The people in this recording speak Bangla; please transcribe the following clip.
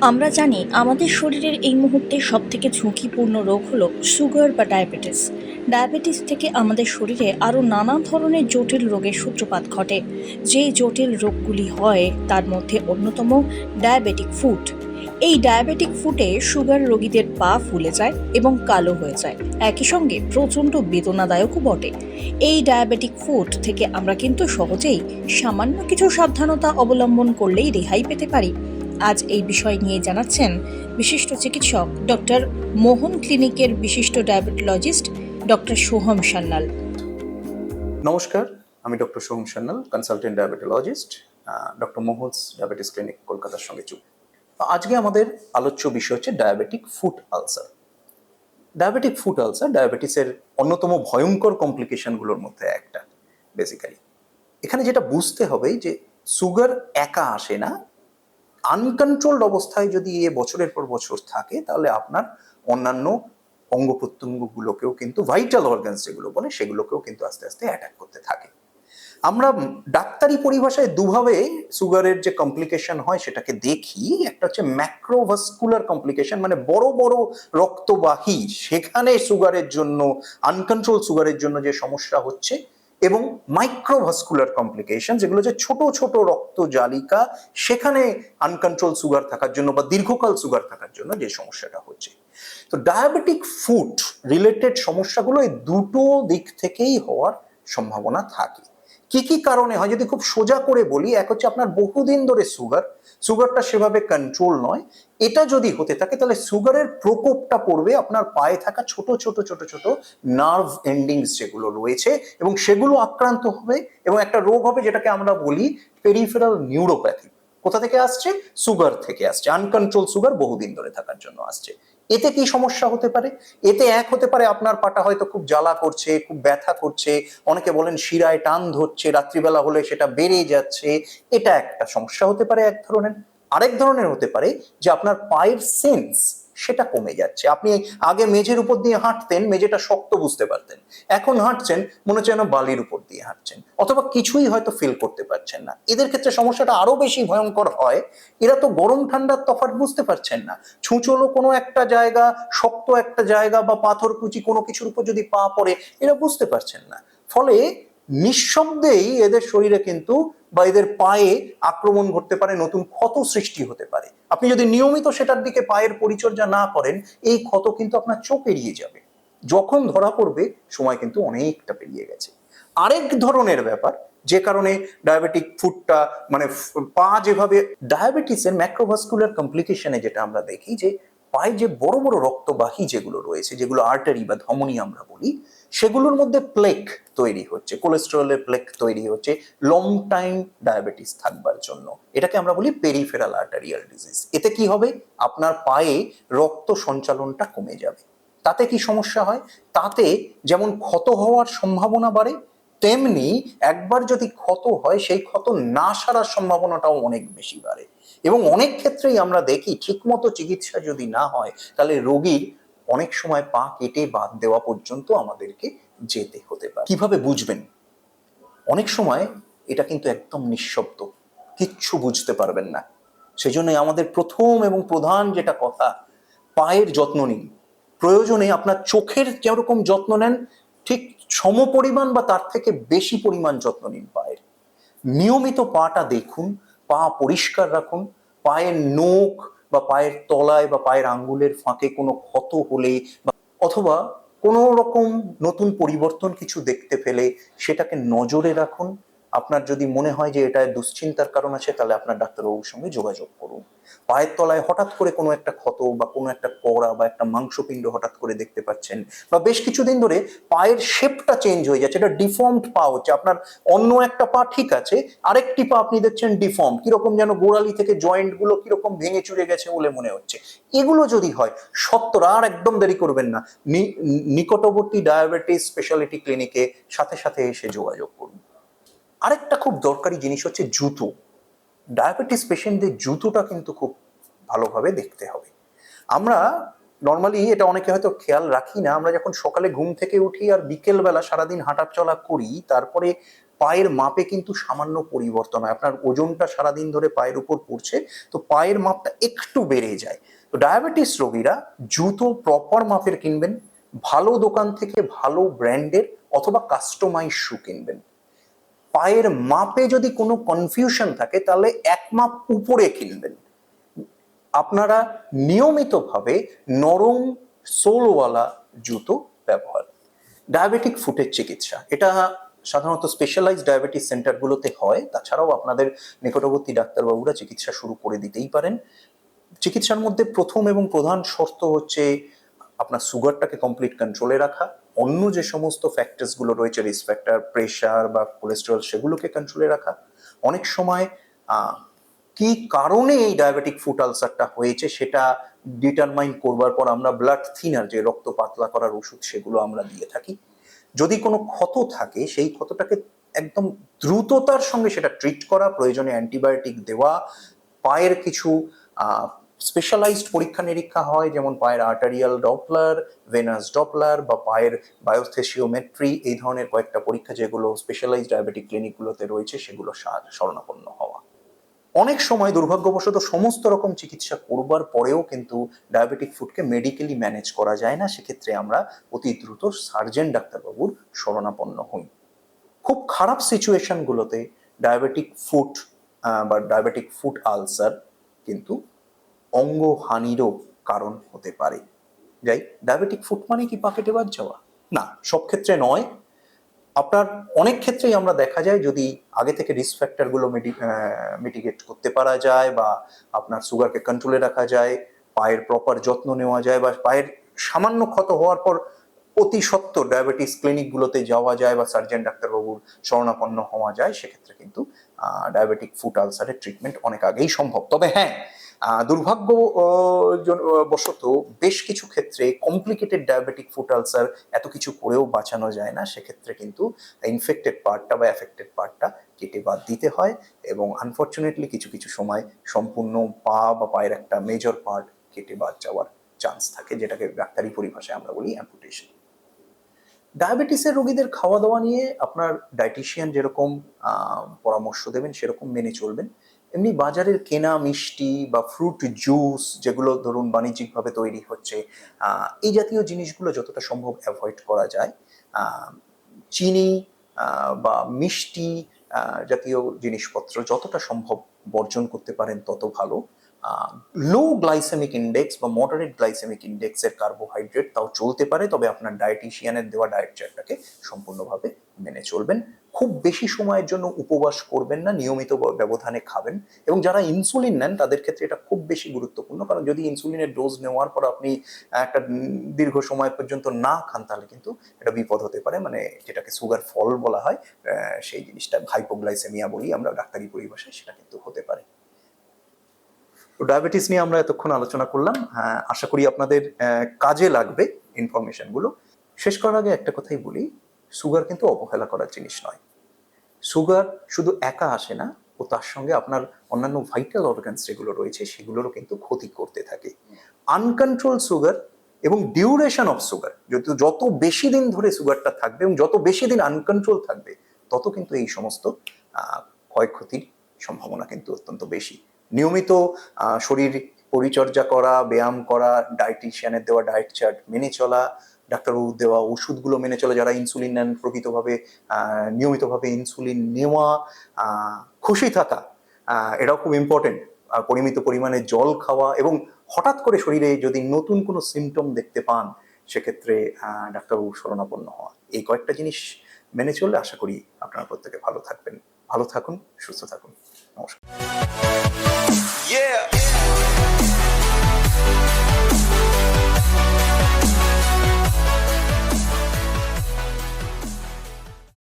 আমরা জানি আমাদের শরীরের এই মুহূর্তে সবথেকে ঝুঁকিপূর্ণ রোগ হলো সুগার বা ডায়াবেটিস। ডায়াবেটিস থেকে আমাদের শরীরে আরও নানা ধরনের জটিল রোগের সূত্রপাত ঘটে। যেই জটিল রোগগুলি হয়, তার মধ্যে অন্যতম ডায়াবেটিক ফুট এই ডায়াবেটিক ফুটে সুগার রোগীদের পা ফুলে যায় এবং কালো হয়ে যায়। একই সঙ্গে প্রচণ্ড বেদনাদায়কও বটে। এই ডায়াবেটিক ফুট থেকে আমরা কিন্তু সহজেই সামান্য কিছু সাবধানতা অবলম্বন করলেই রেহাই পেতে পারি। আজ এই বিষয় নিয়ে জানাচ্ছেন বিশিষ্ট চিকিৎসক ডক্টর মোহন ক্লিনিকের বিশিষ্ট ডায়াবেটোলজিস্ট ডক্টর সোহম সান্যাল। নমস্কার, আমি doctor Soham Sanyal consultant diabetologist doctor Mohan's diabetes clinic কলকাতার সঙ্গে যুক্ত। আজকে আমাদের আলোচ্য বিষয় হচ্ছে diabetic foot ulcer. Diabetic foot ulcer ডায়াবেটিসের অন্যতম ভয়ঙ্কর কমপ্লিকেশনগুলোর মধ্যে একটা বেসিক্যালি এখানে যেটা বুঝতে হবে যে সুগার একা আসে না আনকন্ট্রোলড অবস্থায় যদি এ বছরের পর বছর থাকে, তাহলে আপনার অন্যান্য অঙ্গ প্রত্যঙ্গগুলোকেও কিন্তু ভাইটাল অর্গানস যেগুলো বলে, সেগুলোকেও কিন্তু আস্তে আস্তে অ্যাটাক করতে থাকে। আমরা ডাক্তারি পরিভাষায় দুভাবে সুগারের যে কমপ্লিকেশন হয়, সেটাকে দেখি। একটা হচ্ছে ম্যাক্রোভাস্কুলার কমপ্লিকেশন মানে বড় বড় রক্তবাহী, সেখানে সুগারের জন্য আনকন্ট্রোল সুগারের জন্য যে সমস্যা হচ্ছে এবং মাইক্রোভাস্কুলার কমপ্লিকেশন যেগুলো যে ছোট ছোট রক্ত জালিকা, সেখানে আনকন্ট্রোল সুগার থাকার জন্য বা দীর্ঘকাল সুগার থাকার জন্য যে সমস্যাটা হচ্ছে। তো ডায়াবেটিক ফুড রিলেটেড সমস্যাগুলো এই দুটো দিক থেকেই হওয়ার সম্ভাবনা থাকে। কি কি কারণে হয়? যদি খুব সোজা করে বলি, এক হচ্ছে আপনার বহুদিন ধরে সুগার সুগারটা সেভাবে কন্ট্রোল নয়। এটা যদি হতে থাকে, তাহলে সুগারের প্রকোপটা পড়বে আপনার পায়ে থাকা ছোট ছোট ছোট ছোট নার্ভ এন্ডিংস যেগুলো রয়েছে এবং সেগুলো আক্রান্ত হবে এবং একটা রোগ হবে যেটাকে আমরা বলি পেরিফেরাল নিউরোপ্যাথি কোথা থেকে আসছে? সুগার থেকে আসছে। আনকন্ট্রোল সুগার বহুদিন ধরে থাকার জন্য আসছে। এতে কি সমস্যা হতে পারে? এতে এক হতে পারে আপনার পাটা হয়তো খুব জ্বালা করছে, খুব ব্যথা করছে, অনেকে বলেন শিরায় টান ধরছে, রাত্রিবেলা হলে সেটা বেড়ে যাচ্ছে। এটা একটা সমস্যা হতে পারে এক ধরনের। আরেক ধরনের হতে পারে যে আপনার পায়ের সেন্স সেটা কমে যাচ্ছে। আপনি আগে মেঝের উপর দিয়ে হাঁটতেন, মেঝেটা শক্ত বুঝতে পারতেন। এখন হাঁটছেন, মনে হচ্ছে যেন বালির উপর দিয়ে হাঁটছেন, অথবা কিছুই হয়তো ফিল করতে পারছেন না। এদের ক্ষেত্রে সমস্যাটা আরও বেশি ভয়ঙ্কর হয়। এরা তো গরম ঠান্ডার তফাৎ বুঝতে পারছেন না। ছুঁচলো কোনো একটা জায়গা, শক্ত একটা জায়গা বা পাথর কুচি কোনো কিছুর উপর যদি পা পড়ে, এরা বুঝতে পারছেন না। ফলে নিঃশব্দেই এদের শরীরে কিন্তু বা এদের পায়ে আক্রমণ ঘটতে পারে, নতুন ক্ষত সৃষ্টি হতে পারে। আপনি যদি নিয়মিত সেটার দিকে পায়ের পরিচর্যা না করেন, এই ক্ষত কিন্তু আপনার চোখ এড়িয়ে যাবে। যখন ধরা পড়বে, সময় কিন্তু অনেকটা পেরিয়ে গেছে। আরেক ধরনের ব্যাপার, যে কারণে ডায়াবেটিক ফুডটা মানে পা যেভাবে ডায়াবেটিসের ম্যাক্রোভাস্কুলার কমপ্লিকেশনে যেটা আমরা দেখি যে, পায়ে যে বড় বড় রক্তবাহী যেগুলো রয়েছে, যেগুলো আর্টারি বা ধমনী আমরা বলি সেগুলোর মধ্যে প্লেক তৈরি হচ্ছে কোলেস্টেরলের প্লেক তৈরি হচ্ছে লং টাইম ডায়াবেটিস থাকবার জন্য। এটাকে আমরা বলি পেরিফেরাল আর্টারিয়াল ডিজিজ এতে কি হবে? আপনার পায়ে রক্ত সঞ্চালনটা কমে যাবে। তাতে কি সমস্যা হয়? তাতে যেমন ক্ষত হওয়ার সম্ভাবনা বাড়ে, তেমনি একবার যদি ক্ষত হয়, সেই ক্ষত না সারার সম্ভাবনাটাও অনেক বেশি বাড়ে। এবং অনেক ক্ষেত্রেই আমরা দেখি, ঠিকমতো চিকিৎসা যদি না হয়, তাহলে রোগীর অনেক সময় পা কেটে বাদ দেওয়া পর্যন্ত আমাদেরকে যেতে হতে পারে। কীভাবে বুঝবেন? অনেক সময় এটা কিন্তু একদম নিঃশব্দ। কিচ্ছু বুঝতে পারবেন না। সেজন্য আমাদের প্রথম এবং প্রধান যেটা কথা, পায়ের যত্ন নিন। প্রয়োজনে আপনার চোখের যেরকম যত্ন নেন, ঠিক সমপরিমাণ বা তার থেকে বেশি পরিমাণ যত্ন নিন পায়ের। নিয়মিত পাটা দেখুন, পা পরিষ্কার রাখুন, পায়ের নখ বা পায়ের তলায় বা পায়ের আঙ্গুলের ফাঁকে কোনো ক্ষত হলে অথবা কোনো রকম নতুন পরিবর্তন কিছু দেখতে পেলে সেটাকে নজরে রাখুন। আপনার যদি মনে হয় যে এটা দুশ্চিন্তার কারণ আছে, তাহলে আপনার ডাক্তারবাবুর সঙ্গে যোগাযোগ করুন। পায়ের তলায় হঠাৎ করে কোনো একটা ক্ষত বা কোনো একটা কড়া বা একটা মাংসপিণ্ড হঠাৎ করে দেখতে পাচ্ছেন, বা বেশ কিছুদিন ধরে পায়ের শেপটা চেঞ্জ হয়ে যাচ্ছে, এটা ডিফর্মড পা হচ্ছে, আপনার অন্য একটা পা ঠিক আছে, আরেকটি পা আপনি দেখছেন ডিফর্ম কীরকম যেন গোড়ালি থেকে জয়েন্টগুলো কীরকম ভেঙে চুরে গেছে বলে মনে হচ্ছে। এগুলো যদি হয়, সত্তর, আর একদম দেরি করবেন না, নি- নিকটবর্তী ডায়াবেটিস স্পেশালিটি ক্লিনিকে সাথে সাথে এসে যোগাযোগ করুন। আরেকটা খুব দরকারি জিনিস হচ্ছে জুতো। ডায়াবেটিস পেশেন্টদের জুতোটা কিন্তু খুব ভালোভাবে দেখতে হবে। আমরা নর্মালি এটা অনেকে হয়তো খেয়াল রাখি না, আমরা যখন সকালে ঘুম থেকে উঠি আর বিকেলবেলা সারাদিন হাঁটা চলা করি, তারপরে পায়ের মাপে কিন্তু সামান্য পরিবর্তন হয়। আপনার ওজনটা সারাদিন ধরে পায়ের উপর পড়ছে, তো পায়ের মাপটা একটু বেড়ে যায়। তো ডায়াবেটিস রোগীরা জুতো প্রপার মাপের কিনবেন, ভালো দোকান থেকে ভালো ব্র্যান্ডের অথবা কাস্টমাইজ শু কিনবেন। পায়ের মাপে যদি কোনো কনফিউশন থাকে, তাহলে এক মাপ উপরে কিনবেন। আপনারা নিয়মিতভাবে নরম সোলওয়ালা জুতো ব্যবহার। ডায়াবেটিক ফুটের চিকিৎসা, এটা সাধারণত স্পেশালাইজ ডায়াবেটিস সেন্টারগুলোতে হয়। তাছাড়াও আপনাদের নিকটবর্তী ডাক্তারবাবুরা চিকিৎসা শুরু করে দিতেই পারেন। চিকিৎসার মধ্যে প্রথম এবং প্রধান শর্ত হচ্ছে আপনার সুগারটাকে কমপ্লিট কন্ট্রোলে রাখা। অন্য যে সমস্ত ফ্যাক্টরসগুলো রয়েছে রিস্ক ফ্যাক্টর প্রেশার বা কোলেস্টেরল সেগুলোকে কন্ট্রোলে রাখা। অনেক সময় কি কারণে এই ডায়াবেটিক ফুট আলসারটা হয়েছে সেটা ডিটারমাইন করবার পর আমরা ব্লাড থিনার যে রক্ত পাতলা করার ওষুধ সেগুলো আমরা দিয়ে থাকি। যদি কোনো ক্ষত থাকে, সেই ক্ষতটাকে একদম দ্রুততার সঙ্গে সেটা ট্রিট করা, প্রয়োজনে অ্যান্টিবায়োটিক দেওয়া, পায়ের কিছু স্পেশালাইজড পরীক্ষা নিরীক্ষা হয়, যেমন পায়ের আর্টারিয়াল ডপলার ভেনাস ডপলার বা পায়ের বায়োথেসিওমেট্রি এই ধরনের কয়েকটা পরীক্ষা যেগুলো স্পেশালাইজড ডায়াবেটিক ক্লিনিকগুলোতে রয়েছে, সেগুলো শরণাপন্ন হওয়া। অনেক সময় দুর্ভাগ্যবশত সমস্ত রকম চিকিৎসা করবার পরেও কিন্তু ডায়াবেটিক ফুডকে মেডিকেলি ম্যানেজ করা যায় না, সেক্ষেত্রে আমরা অতি দ্রুত সার্জেন ডাক্তারবাবুর শরণাপন্ন হই। খুব খারাপ সিচুয়েশনগুলোতে ডায়াবেটিক ফুট বা ডায়াবেটিক ফুট আলসার কিন্তু অঙ্গহানিরও কারণ হতে পারে। যাই ডায়াবেটিক ফুট মানে কি পাকেটে বাদ যাওয়া? না, সব ক্ষেত্রে নয়। আপনার অনেক ক্ষেত্রেই আমরা দেখা যায় যদি আগে থেকে রিস্ক ফ্যাক্টরগুলো মিটিগেট করতে পারা যায় বা আপনার সুগারকে কন্ট্রোলে রাখা যায়, পায়ের প্রপার যত্ন নেওয়া যায় বা পায়ের সামান্য ক্ষত হওয়ার পর অতি সত্ত্বর ডায়াবেটিস ক্লিনিকগুলোতে যাওয়া যায় বা সার্জন ডাক্তারবাবুর শরণাপন্ন হওয়া যায়, সেক্ষেত্রে কিন্তু ডায়াবেটিক ফুট আলসারের ট্রিটমেন্ট অনেক আগেই সম্ভব। তবে হ্যাঁ দুর্ভাগ্য বশত বেশ কিছু ক্ষেত্রে কমপ্লিকেটেড ডায়াবেটিক ফুট আলসার এত কিছু করেও বাঁচানো যায় না। সেক্ষেত্রে কিন্তু ইনফেক্টেড পার্টটা বা এফেক্টেড পার্টটা কেটে বাদ দিতে হয় এবং আনফর্চুনেটলি কিছু কিছু সময় সম্পূর্ণ পা বা পায়ের একটা মেজর পার্ট কেটে বাদ যাওয়ার চান্স থাকে, যেটাকে ডাক্তারি পরিভাষায় আমরা বলি অ্যাম্পুটেশন ডায়াবেটিসের রোগীদের খাওয়া দাওয়া নিয়ে আপনার ডায়েটিশিয়ান যেরকম পরামর্শ দেবেন, সেরকম মেনে চলবেন। এমনি বাজারের কেনা মিষ্টি বা ফ্রুট জুস যেগুলো ধরুন বাণিজ্যিকভাবে তৈরি হচ্ছে এই জাতীয় জিনিসগুলো যতটা সম্ভব অ্যাভয়েড করা যায়। চিনি বা মিষ্টি জাতীয় জিনিসপত্র যতটা সম্ভব বর্জন করতে পারেন তত ভালো। লো গ্লাইসেমিক ইন্ডেক্স বা মডারেট গ্লাইসেমিক ইন্ডেক্সের কার্বোহাইড্রেট তাও চলতে পারে, তবে আপনার ডায়েটিশিয়ানের দেওয়া ডায়েট চার্টটাকে সম্পূর্ণভাবে মেনে চলবেন। খুব বেশি সময়ের জন্য উপবাস করবেন না, নিয়মিত ব্যবধানে খাবেন এবং যারা ইনসুলিন নেন, তাদের ক্ষেত্রে এটা খুব বেশি গুরুত্বপূর্ণ, কারণ যদি ইনসুলিনের ডোজ নেওয়ার পর আপনি একটা দীর্ঘ সময় পর্যন্ত না খান, তাহলে কিন্তু এটা বিপদ হতে পারে। মানে যেটাকে সুগার ফল বলা হয় সেই জিনিসটা হাইপোগ্লাইসেমিয়া বলি আমরা ডাক্তারি পরিভাষায় সেটা কিন্তু হতে পারে। তো ডায়াবেটিস নিয়ে আমরা এতক্ষণ আলোচনা করলাম। হ্যাঁ, আশা করি আপনাদের কাজে লাগবে ইনফরমেশনগুলো শেষ করার আগে একটা কথাই বলি সুগার কিন্তু অবহেলা করার জিনিস নয়। সুগার শুধু একা আসে না ও তার সঙ্গে আপনার অন্যান্য ভাইটাল অর্গানস যেগুলো রয়েছে সেগুলোরও কিন্তু ক্ষতি করতে থাকে। আনকন্ট্রোল সুগার এবং ডিউরেশন অফ সুগার যত যত বেশি দিন ধরে সুগারটা থাকবে এবং যত বেশি দিন আনকন্ট্রোল থাকবে তত কিন্তু এই সমস্ত ক্ষয়ক্ষতির সম্ভাবনা কিন্তু অত্যন্ত বেশি। নিয়মিত শরীর পরিচর্যা করা, ব্যায়াম করা ডায়েটিশিয়ানের দেওয়া ডায়েট চার্ট মেনে চলা ডাক্তারবাবু দেওয়া ওষুধগুলো মেনে চলা, যারা ইনসুলিন নেন, প্রকৃতভাবে নিয়মিতভাবে ইনসুলিন নেওয়া খুশি থাকা এটাও খুব ইম্পর্টেন্ট পরিমিত পরিমাণে জল খাওয়া এবং হঠাৎ করে শরীরে যদি নতুন কোনো সিমটম দেখতে পান, সেক্ষেত্রে ডাক্তারবাবু শরণাপন্ন হওয়া। এই কয়েকটা জিনিস মেনে চললে আশা করি আপনারা প্রত্যেকে ভালো থাকবেন। ভালো থাকুন, সুস্থ থাকুন। Yeah.